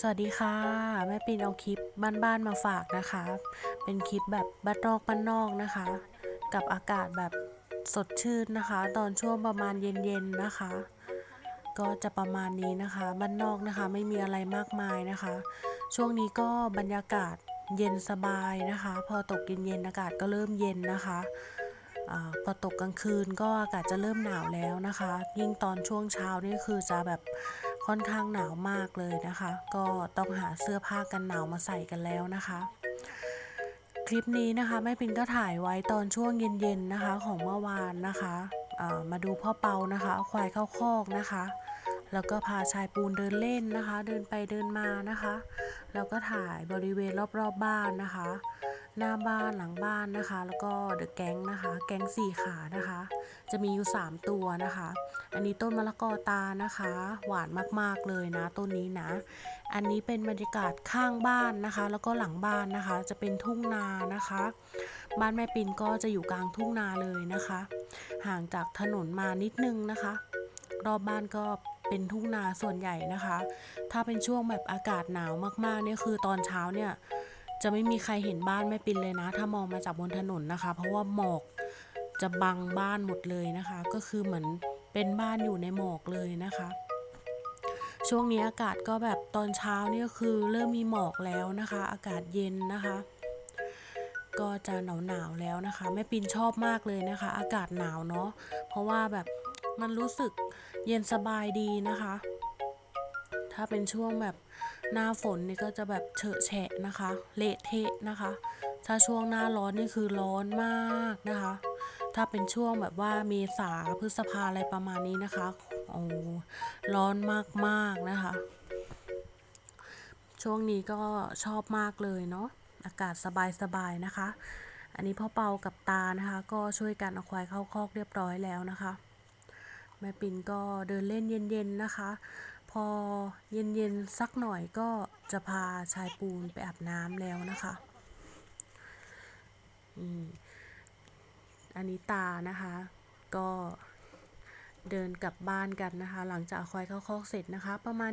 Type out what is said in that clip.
สวัสดีค่ะ แม่ปินเอาคลิปบ้านๆมาฝากนะคะ เป็นคลิปแบบบ้านนอกบ้านนอกนะคะ กับอากาศแบบสดชื่นนะคะ ตอนช่วงประมาณเย็นๆนะคะ ก็จะประมาณนี้นะคะบ้านนอกนะคะไม่มีอะไรมากมายนะคะ ช่วงนี้ก็บรรยากาศเย็นสบายนะคะ พอตกเย็นๆอากาศก็เริ่มเย็นนะคะอพอตกกลางคืนก็อากาศจะเริ่มหนาวแล้วนะคะ ยิ่งตอนช่วงเช้านี่คือจะแบบ ค่อนข้างหนาวมากเลยนะคะ ก็ต้องหาเสื้อผ้ากันหนาวมาใส่กันแล้วนะคะ คลิปนี้นะคะแม่ปินก็ถ่ายไว้ตอนช่วงเย็นๆนะคะของเมื่อวานนะคะามาดูพ่อเปานะคะเอาควายเข้าคอกนะคะ แล้วก็พาชายปูนเดินเล่นนะคะ เดินไปเดินมานะคะ แล้วก็ถ่ายบริเวณรอบๆบบ้านนะคะ หน้าบ้านหลังบ้านนะคะ แล้วก็เดอะแก๊งนะคะ แก๊งสี่ขานะคะ จะมีอยู่ 3 ตัวนะคะ อันนี้ต้นมะละกอตานะคะ หวานมากๆเลยนะต้นนี้นะ อันนี้เป็นบรรยากาศข้างบ้านนะคะ แล้วก็หลังบ้านนะคะ จะเป็นทุ่งนานะคะ บ้านแม่ปินก็จะอยู่กลางทุ่งนาเลยนะคะ ห่างจากถนนมานิดนึงนะคะ รอบบ้านก็เป็นทุ่งนาส่วนใหญ่นะคะ ถ้าเป็นช่วงแบบอากาศหนาวมากๆเนี่ยคือตอนเช้าเนี่ย จะไม่มีใครเห็นบ้านแม่ปินเลยนะ ถ้ามองมาจากบนถนนนะคะ เพราะว่าหมอกจะบังบ้านหมดเลยนะคะ ก็คือเหมือนเป็นบ้านอยู่ในหมอกเลยนะคะ ช่วงนี้อากาศก็แบบตอนเช้านี่ยคือเริ่มมีหมอกแล้วนะคะ อากาศเย็นนะคะ ก็จะหนาวหนาวแล้วนะคะแม่ปินชอบมากเลยนะคะ อากาศหนาวเนาะเพราะว่าแบบมันรู้สึกเย็นสบายดีนะคะ ถ้าเป็นช่วงแบบหน้าฝนนี่ก็จะแบบเฉอะแฉะนะคะ เละเทะนะคะ ถ้าช่วงหน้าร้อนนี่คือร้อนมากนะคะ ถ้าเป็นช่วงแบบว่าเมษาพฤษภาอะไรประมาณนี้นะคะโอ้ร้อนมากๆนะคะ ช่วงนี้ก็ชอบมากเลยเนาะอากาศสบายๆนะคะ อันนี้พ่อเปากับตานะคะ ก็ช่วยกันเอาควายเข้าคอกเรียบร้อยแล้วนะคะ แม่ปิ่นก็เดินเล่นเย็นๆนะคะ พอเย็นๆสักหน่อยก็จะพาชายปูนไปอาบน้ำแล้วนะคะอันนี้ตานะคะ ก็เดินกลับบ้านกันนะคะ หลังจากเอาควายเข้าคอกเสร็จนะคะ ประมาณ